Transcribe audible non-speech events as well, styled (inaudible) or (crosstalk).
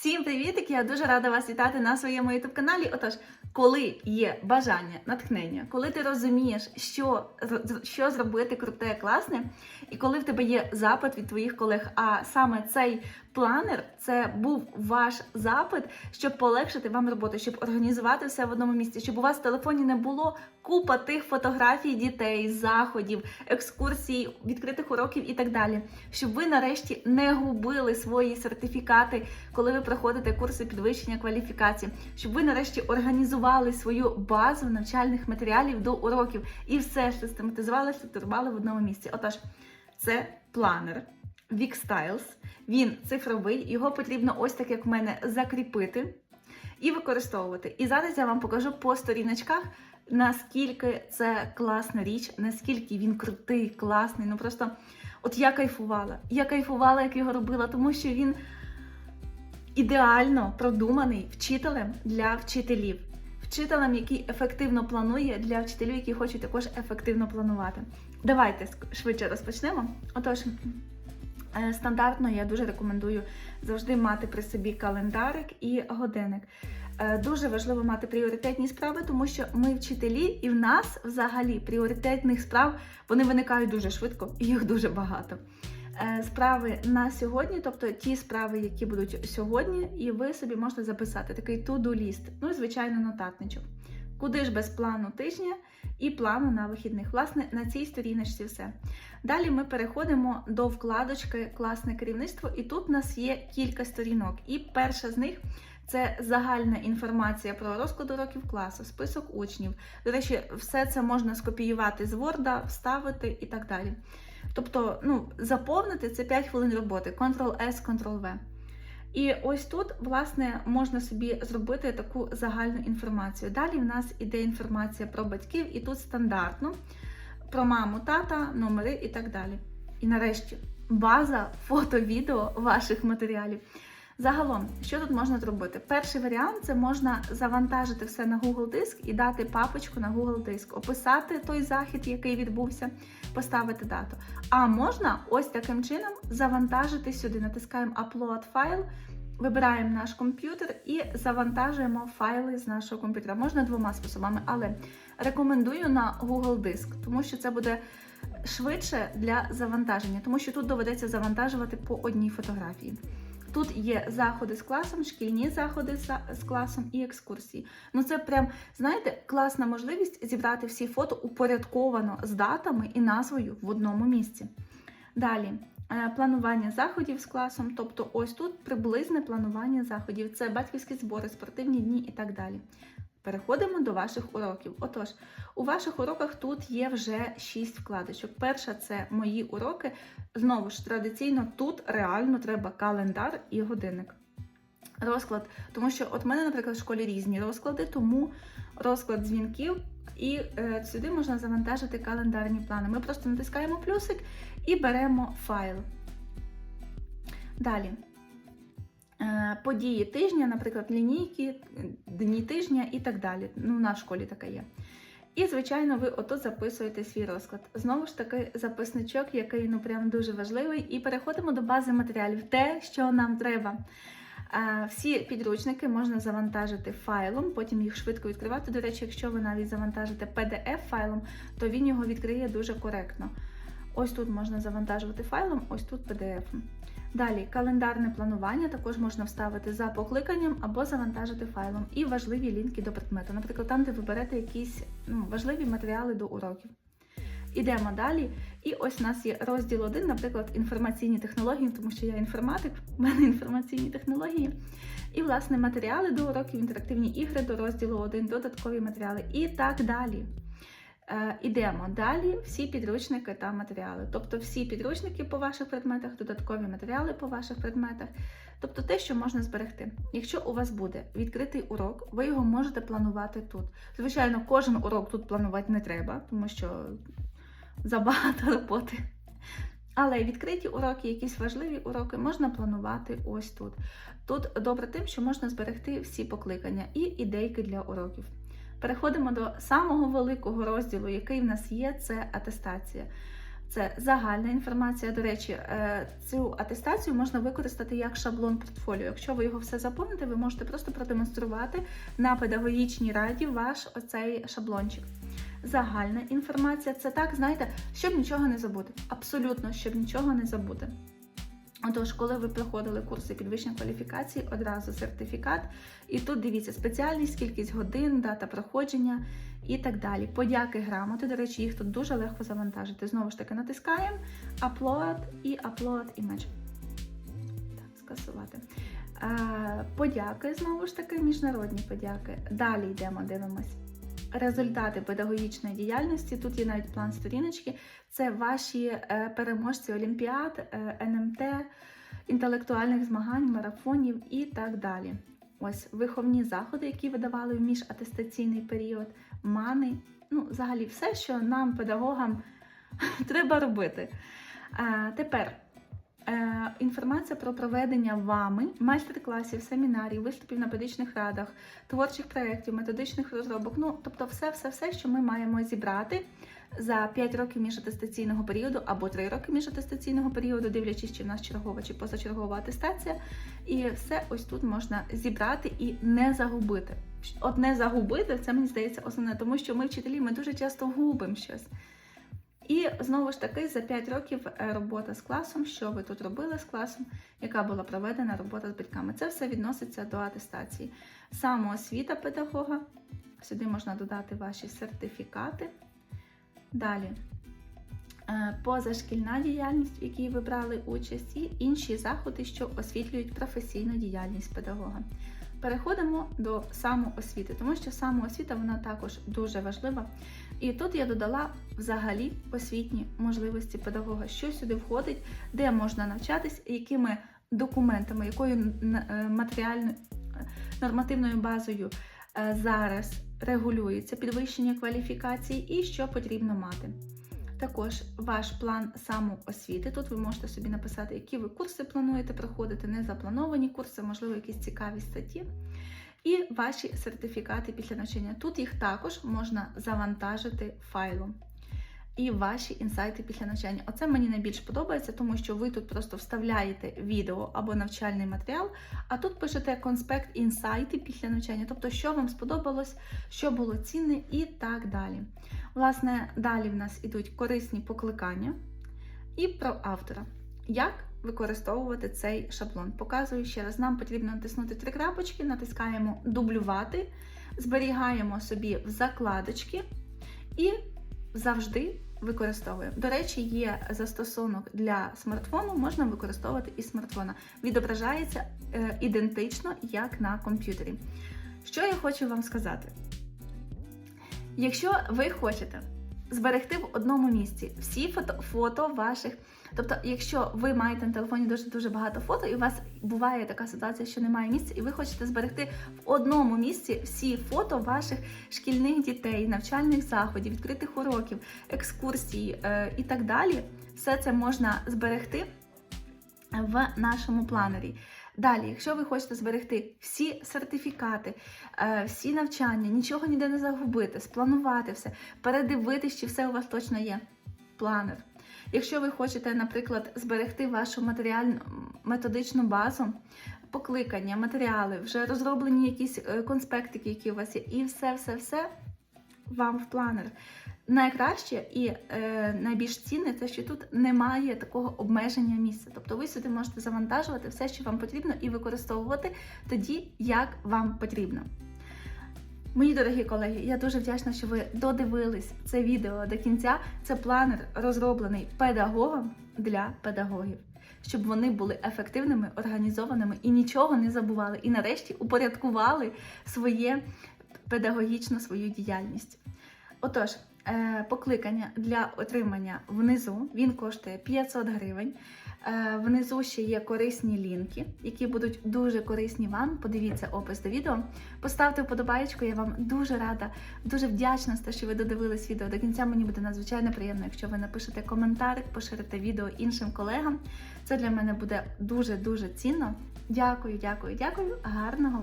Всім привіт! Я дуже рада вас вітати на своєму youtube каналі. Отож, коли є бажання, натхнення, коли ти розумієш, що, що зробити круте, класне, і коли в тебе є запит від твоїх колег, а саме цей планер це був ваш запит, щоб полегшити вам роботу, щоб організувати все в одному місці, щоб у вас в телефоні не було купа тих фотографій дітей, заходів, екскурсій, відкритих уроків і так далі. Щоб ви нарешті не губили свої сертифікати, коли ви проходите курси підвищення кваліфікації, щоб ви нарешті організували свою базу навчальних матеріалів до уроків і все систематизували, структурували в одному місці. Отож, це планер. Styles. Він цифровий, його потрібно ось так, як в мене, закріпити і використовувати. І зараз я вам покажу по сторіночках, наскільки це класна річ, наскільки він крутий, класний. Ну просто от я кайфувала. Я кайфувала, як його робила, тому що він ідеально продуманий вчителем для вчителів. Вчителем, який ефективно планує для вчителів, які хочуть також ефективно планувати. Давайте швидше розпочнемо. Отож, Е, Стандартно я дуже рекомендую завжди мати при собі календарик і годинник. Е, Дуже важливо мати пріоритетні справи, тому що ми вчителі, і в нас взагалі пріоритетних справ вони виникають дуже швидко, і їх дуже багато. Е, Справи на сьогодні, тобто ті справи, які будуть сьогодні, і ви собі можете записати такий to-do ліст, ну і звичайно, нотатничок. Куди ж без плану тижня і плану на вихідних. Власне, на цій сторіночці все. Далі ми переходимо до вкладочки Класне керівництво, і тут у нас є кілька сторінок. І перша з них це загальна інформація про розклад уроків класу, список учнів. До речі, все це можна скопіювати з Word, вставити і так далі. Тобто, ну, заповнити це 5 хвилин роботи, Ctrl-S, Ctrl-V. І ось тут, власне, можна собі зробити таку загальну інформацію. Далі в нас іде інформація про батьків, і тут стандартно про маму, тата, номери і так далі. І нарешті база фото-відео ваших матеріалів. Загалом, що тут можна зробити? Перший варіант це можна завантажити все на Google диск і дати папочку на Google диск, описати той захід, який відбувся, поставити дату. А можна ось таким чином завантажити сюди. Натискаємо Upload файл, вибираємо наш комп'ютер і завантажуємо файли з нашого комп'ютера. Можна двома способами, але рекомендую на Google диск, тому що це буде швидше для завантаження, тому що тут доведеться завантажувати по одній фотографії. Тут є заходи з класом, шкільні заходи з класом і екскурсії. Ну це прям, знаєте, класна можливість зібрати всі фото упорядковано з датами і назвою в одному місці. Далі. Планування заходів з класом, тобто ось тут приблизне планування заходів. Це батьківські збори, спортивні дні і так далі. Переходимо до ваших уроків. Отож, у ваших уроках тут є вже 6 вкладочок. Перша це мої уроки. Знову ж традиційно тут реально треба календар і годинник. Розклад, тому що от в мене, наприклад, в школі різні розклади, тому розклад дзвінків, і е, сюди можна завантажити календарні плани. Ми просто натискаємо плюсик і беремо файл. Далі. Події тижня, наприклад, лінійки, дні тижня і так далі. Ну, на школі таке є. І, звичайно, ви отут записуєте свій розклад. Знову ж таки, записничок, який ну прям дуже важливий. І переходимо до бази матеріалів. Те, що нам треба. Всі підручники можна завантажити файлом, потім їх швидко відкривати. До речі, якщо ви навіть завантажите PDF-файлом, то він його відкриє дуже коректно. Ось тут можна завантажувати файлом, ось тут PDF. Далі календарне планування також можна вставити за покликанням або завантажити файлом. І важливі лінки до предмету. Наприклад, там, де ви берете якісь ну, важливі матеріали до уроків. Ідемо далі. І ось у нас є розділ 1, наприклад, інформаційні технології, тому що я інформатик, в мене інформаційні технології. І, власне, матеріали до уроків, інтерактивні ігри до розділу 1, додаткові матеріали і так далі. Е, ідемо далі, всі підручники та матеріали. Тобто всі підручники по ваших предметах, додаткові матеріали по ваших предметах, тобто те, що можна зберегти. Якщо у вас буде відкритий урок, ви його можете планувати тут. Звичайно, кожен урок тут планувати не треба, тому що забагато роботи. Але відкриті уроки, якісь важливі уроки можна планувати ось тут. Тут добре тим, що можна зберегти всі покликання і ідейки для уроків. Переходимо до самого великого розділу, який в нас є, це атестація. Це загальна інформація. До речі, е, цю атестацію можна використати як шаблон портфоліо. Якщо ви його все заповните, ви можете просто продемонструвати на педагогічній раді ваш оцей шаблончик. Загальна інформація це так, знаєте, щоб нічого не забути. Абсолютно, щоб нічого не забути. Отож, коли ви проходили курси підвищення кваліфікації, одразу сертифікат. І тут дивіться спеціальність, кількість годин, дата проходження і так далі. Подяки грамоти. До речі, їх тут дуже легко завантажити. Знову ж таки, натискаємо Upload і Upload Image. Так, скасувати. Е, Подяки, знову ж таки, міжнародні подяки. Далі йдемо, дивимось. Результати педагогічної діяльності. Тут є навіть план сторіночки. Це ваші е, переможці Олімпіад, е, НМТ, інтелектуальних змагань, марафонів і так далі. Ось виховні заходи, які видавали в міжатестаційний період, мани. Ну, взагалі, все, що нам, педагогам, (laughs) треба робити. Е, тепер інформація про проведення вами майстер-класів, семінарів, виступів на педагогічних радах, творчих проєктів, методичних розробок. Ну, тобто, все, все, все, що ми маємо зібрати за 5 років міжатестаційного періоду або 3 роки міжатестаційного періоду, дивлячись, чи в нас чергова чи позачергова атестація. І все ось тут можна зібрати і не загубити. От не загубити, це мені здається основне, тому що ми, вчителі, ми дуже часто губимо щось. І знову ж таки, за 5 років е, робота з класом, що ви тут робили з класом, яка була проведена робота з батьками. Це все відноситься до атестації. Самоосвіта педагога. Сюди можна додати ваші сертифікати. Далі. Е, Позашкільна діяльність, в якій ви брали участь, і інші заходи, що освітлюють професійну діяльність педагога. Переходимо до самоосвіти, тому що самоосвіта вона також дуже важлива. І тут я додала взагалі освітні можливості педагога, що сюди входить, де можна навчатись, якими документами, якою е, матеріальною нормативною базою е, зараз регулюється підвищення кваліфікації і що потрібно мати. Також ваш план самоосвіти. Тут ви можете собі написати, які ви курси плануєте проходити, незаплановані курси, можливо, якісь цікаві статті. І ваші сертифікати після навчання. Тут їх також можна завантажити файлом. І ваші інсайти після навчання. Оце мені найбільш подобається, тому що ви тут просто вставляєте відео або навчальний матеріал, а тут пишете конспект інсайти після навчання, тобто, що вам сподобалось, що було цінне і так далі. Власне, далі в нас ідуть корисні покликання і про автора. Як використовувати цей шаблон? Показую ще раз, нам потрібно натиснути три крапочки, натискаємо дублювати, зберігаємо собі в закладочки і завжди використовуємо. До речі, є застосунок для смартфону, можна використовувати і смартфона. Відображається е, ідентично, як на комп'ютері. Що я хочу вам сказати? Якщо ви хочете зберегти в одному місці всі фото, фото ваших. Тобто, якщо ви маєте на телефоні дуже дуже багато фото, і у вас буває така ситуація, що немає місця, і ви хочете зберегти в одному місці всі фото ваших шкільних дітей, навчальних заходів, відкритих уроків, екскурсій е, і так далі, все це можна зберегти в нашому планері. Далі, якщо ви хочете зберегти всі сертифікати, е, всі навчання, нічого ніде не загубити, спланувати все, передивитись, чи все у вас точно є. Планер. Якщо ви хочете, наприклад, зберегти вашу матеріальну методичну базу, покликання, матеріали, вже розроблені якісь е, конспектики, які у вас є, і все-все-все вам в планер. Найкраще і е, найбільш цінне це, що тут немає такого обмеження місця. Тобто ви сюди можете завантажувати все, що вам потрібно, і використовувати тоді, як вам потрібно. Мої дорогі колеги, я дуже вдячна, що ви додивились це відео до кінця. Це планер розроблений педагогом для педагогів, щоб вони були ефективними, організованими і нічого не забували. І нарешті упорядкували своє педагогічну свою діяльність. Отож, покликання для отримання внизу він коштує 500 гривень. Е, Внизу ще є корисні лінки, які будуть дуже корисні вам. Подивіться опис до відео. Поставте вподобаєчку, я вам дуже рада, дуже вдячна за те, що ви додивились відео до кінця. Мені буде надзвичайно приємно, якщо ви напишете коментарик, поширите відео іншим колегам. Це для мене буде дуже дуже цінно. Дякую, дякую, дякую. Гарного